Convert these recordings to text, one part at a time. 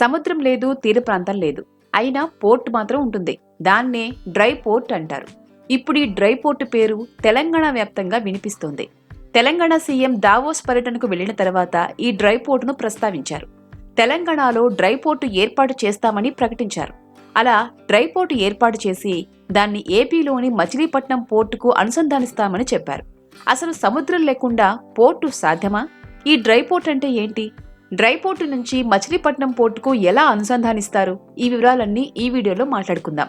సముద్రం లేదు తీర ప్రాంతం లేదు. అయినా పోర్ట్ మాత్రం ఉంటుంది. దాన్నే డ్రై పోర్ట్ అంటారు. ఇప్పుడు ఈ డ్రై పోర్ట్ పేరు తెలంగాణ వ్యాప్తంగా వినిపిస్తోంది. తెలంగాణ సీఎం దావోస్ పర్యటనకు వెళ్ళిన తర్వాత ఈ డ్రై పోర్టును ప్రస్తావించారు. తెలంగాణలో డ్రై పోర్టు ఏర్పాటు చేస్తామని ప్రకటించారు. అలా డ్రై పోర్టు ఏర్పాటు చేసి దాన్ని ఏపీలోని మచిలీపట్నం పోర్టుకు అనుసంధానిస్తామని చెప్పారు. అసలు సముద్రం లేకుండా పోర్టు సాధ్యమా? ఈ డ్రై పోర్ట్ అంటే ఏంటి? డ్రై పోర్టు నుంచి మచిలీపట్నం పోర్టుకు ఎలా అనుసంధానిస్తారు? ఈ వివరాలన్నీ ఈ వీడియోలో మాట్లాడుకుందాం.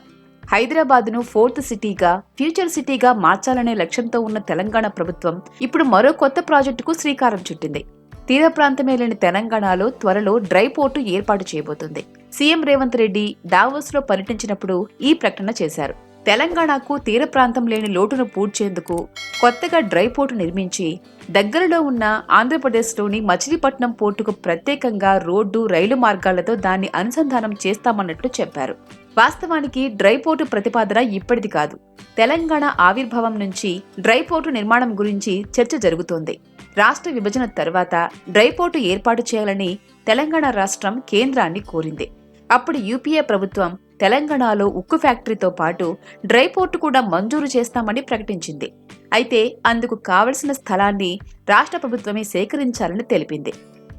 హైదరాబాద్ను ఫోర్త్ సిటీగా ఫ్యూచర్ సిటీగా మార్చాలనే లక్ష్యంతో ఉన్న తెలంగాణ ప్రభుత్వం ఇప్పుడు మరో కొత్త ప్రాజెక్టుకు శ్రీకారం చుట్టింది. తీర ప్రాంతమే లేని తెలంగాణలో త్వరలో డ్రై పోర్టు ఏర్పాటు చేయబోతుంది. సీఎం రేవంత్ రెడ్డి దావోస్లో పర్యటించినప్పుడు ఈ ప్రకటన చేశారు. తెలంగాణకు తీర ప్రాంతం లేని లోటును పూడ్చేందుకు కొత్తగా డ్రై పోర్టు నిర్మించి దగ్గరలో ఉన్న ఆంధ్రప్రదేశ్లోని మచిలీపట్నం పోర్టుకు ప్రత్యేకంగా రోడ్డు రైలు మార్గాలతో దాన్ని అనుసంధానం చేస్తామన్నట్లు చెప్పారు. వాస్తవానికి డ్రై పోర్టు ప్రతిపాదన ఇప్పటిది కాదు. తెలంగాణ ఆవిర్భావం నుంచి డ్రై పోర్టు నిర్మాణం గురించి చర్చ జరుగుతోంది. రాష్ట్ర విభజన తర్వాత డ్రై పోర్టు ఏర్పాటు చేయాలని తెలంగాణ రాష్ట్రం కేంద్రాన్ని కోరింది. అప్పుడు యూపీఏ ప్రభుత్వం తెలంగాణలో ఉక్కు ఫ్యాక్టరీతో పాటు డ్రై పోర్టు కూడా మంజూరు చేస్తామని ప్రకటించింది. అయితే అందుకు కావలసిన స్థలాన్ని రాష్ట్ర ప్రభుత్వమే సేకరించాలని తెలిపింది.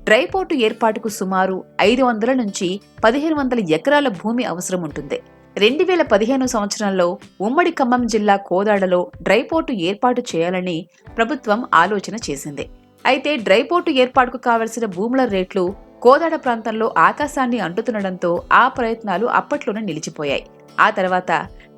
డ్రై పోర్టు ఏర్పాటుకు సుమారు ఐదు వందల నుంచి పదిహేను వందల ఎకరాల భూమి అవసరం ఉంటుంది. రెండు వేల పదిహేను సంవత్సరంలో ఉమ్మడి ఖమ్మం జిల్లా కోదాడలో డ్రై పోర్టు ఏర్పాటు చేయాలని ప్రభుత్వం ఆలోచన చేసింది. అయితే డ్రై పోర్టు ఏర్పాటుకు కావలసిన భూముల రేట్లు కోదాడ ప్రాంతంలో ఆకాశాన్ని అంటుతుండడంతో ఆ ప్రయత్నాలు అప్పట్లోనే నిలిచిపోయాయి. ఆ తర్వాత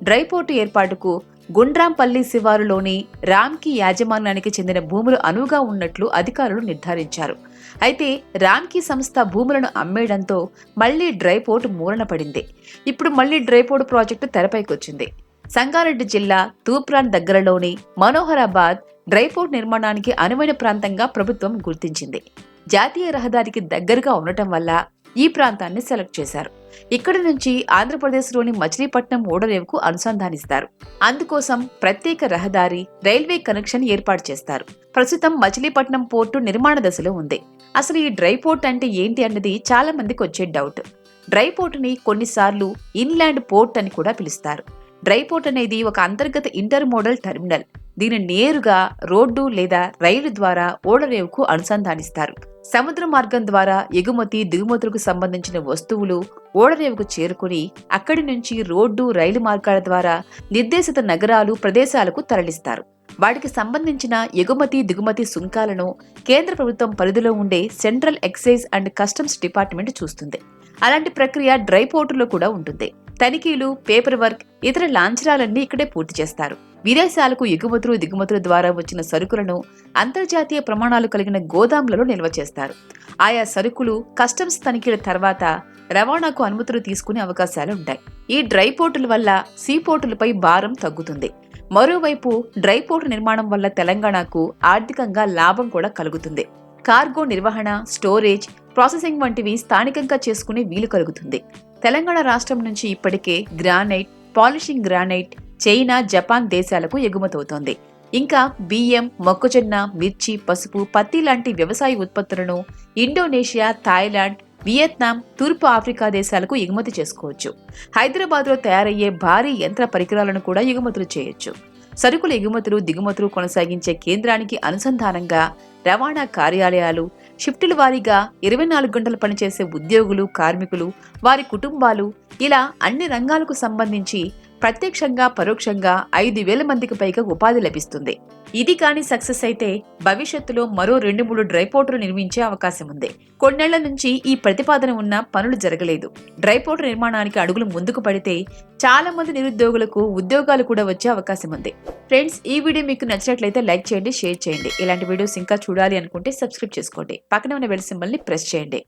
డ్రైపోర్టు ఏర్పాటుకు గుండ్రాంపల్లి శివారులోని రామ్కి యాజమాన్యానికి చెందిన భూములు అనువుగా ఉన్నట్లు అధికారులు నిర్ధారించారు. అయితే రామ్కి సంస్థ భూములను అమ్మేయడంతో మళ్ళీ డ్రైపోర్టు మూలనపడింది మూలన పడింది. ఇప్పుడు మళ్ళీ డ్రైపోర్టు ప్రాజెక్టు తెరపైకొచ్చింది. సంగారెడ్డి జిల్లా తూప్రాన్ దగ్గరలోని మనోహరాబాద్ డ్రైపోర్ట్ నిర్మాణానికి అనువైన ప్రాంతంగా ప్రభుత్వం గుర్తించింది. జాతీయ రహదారికి దగ్గరగా ఉండటం వల్ల ఈ ప్రాంతాన్ని సెలెక్ట్ చేశారు. ఇక్కడి నుంచి ఆంధ్రప్రదేశ్లోని మచిలీపట్నం ఓడరేవుకు అనుసంధానిస్తారు. అందుకోసం ప్రత్యేక రహదారి రైల్వే కనెక్షన్ ఏర్పాటు చేస్తారు. ప్రస్తుతం మచిలీపట్నం పోర్టు నిర్మాణ దశలో ఉంది. అసలు ఈ డ్రై పోర్ట్ అంటే ఏంటి అన్నది చాలా మందికి వచ్చే డౌట్. డ్రై పోర్టుని కొన్నిసార్లు ఇన్లాండ్ పోర్ట్ అని కూడా పిలుస్తారు. డ్రై పోర్ట్ అనేది ఒక అంతర్గత ఇంటర్ మోడల్ టెర్మినల్. దీని నేరుగా రోడ్డు లేదా రైలు ద్వారా ఓడరేవుకు అనుసంధానిస్తారు. సముద్ర మార్గం ద్వారా ఎగుమతి దిగుమతులకు సంబంధించిన వస్తువులు ఓడరేవుకు చేరుకుని అక్కడి నుంచి రోడ్డు రైలు మార్గాల ద్వారా నిర్దేశిత నగరాలు ప్రదేశాలకు తరలిస్తారు. వాటికి సంబంధించిన ఎగుమతి దిగుమతి సుంకాలను కేంద్ర ప్రభుత్వం పరిధిలో ఉండే central excise and customs department చూస్తుంది. అలాంటి ప్రక్రియ డ్రై పోర్టులో కూడా ఉంటుంది. తనిఖీలు పేపర్ వర్క్ ఇతర లాంఛనాలన్నీ ఇక్కడే పూర్తి చేస్తారు. విదేశాలకు ఎగుమతులు దిగుమతుల ద్వారా వచ్చిన సరుకులను అంతర్జాతీయ ప్రమాణాలు కలిగిన గోదాంలలో నిల్వ చేస్తారు. ఆయా సరుకులు కస్టమ్స్ తనిఖీల తర్వాత రవాణాకు అనుమతులు తీసుకునే అవకాశాలు ఉంటాయి ఈ డ్రై పోర్టుల వల్ల సీ పోర్టులపై భారం తగ్గుతుంది. మరోవైపు డ్రై పోర్టు నిర్మాణం వల్ల తెలంగాణకు ఆర్థికంగా లాభం కూడా కలుగుతుంది. కార్గో నిర్వహణ స్టోరేజ్ ప్రాసెసింగ్ వంటివి స్థానికంగా చేసుకునే వీలు కలుగుతుంది. తెలంగాణ రాష్ట్రం నుంచి ఇప్పటికే granite polishing granite China Japan దేశాలకు ఎగుమతవుతోంది. ఇంకా బియ్యం మొక్కజొన్న మిర్చి పసుపు పత్తి లాంటి వ్యవసాయ ఉత్పత్తులను ఇండోనేషియా థాయిలాండ్ వియత్నాం తూర్పు ఆఫ్రికా దేశాలకు ఎగుమతి చేసుకోవచ్చు. హైదరాబాద్లో తయారయ్యే భారీ యంత్ర పరికరాలను కూడా ఎగుమతులు చేయొచ్చు. సరుకుల ఎగుమతులు దిగుమతులు కొనసాగించే కేంద్రానికి అనుసంధానంగా రవాణా కార్యాలయాలు షిఫ్టుల వారీగా ఇరవై నాలుగు గంటలు పనిచేసే ఉద్యోగులు కార్మికులు వారి కుటుంబాలు ఇలా అన్ని రంగాలకు సంబంధించి ప్రత్యక్షంగా పరోక్షంగా ఐదు వేల మందికి పైగా ఉపాధి లభిస్తుంది. ఇది కాని సక్సెస్ అయితే భవిష్యత్తులో మరో రెండు మూడు డ్రైపోర్టులు నిర్మించే అవకాశం ఉంది. కొన్నేళ్ళ నుంచి ఈ ప్రతిపాదన ఉన్న పనులు జరగలేదు. డ్రైపోర్టు నిర్మాణానికి అడుగులు ముందుకు పడితే చాలా మంది నిరుద్యోగులకు ఉద్యోగాలు కూడా వచ్చే అవకాశం ఉంది. ఫ్రెండ్స్ ఈ వీడియో మీకు నచ్చినట్లయితే లైక్ చేయండి షేర్ చేయండి. ఇలాంటి వీడియోస్ ఇంకా చూడాలి అనుకుంటే సబ్స్క్రైబ్ చేసుకోండి. పక్కనే ఉన్న బెల్ ప్రెస్ చేయండి.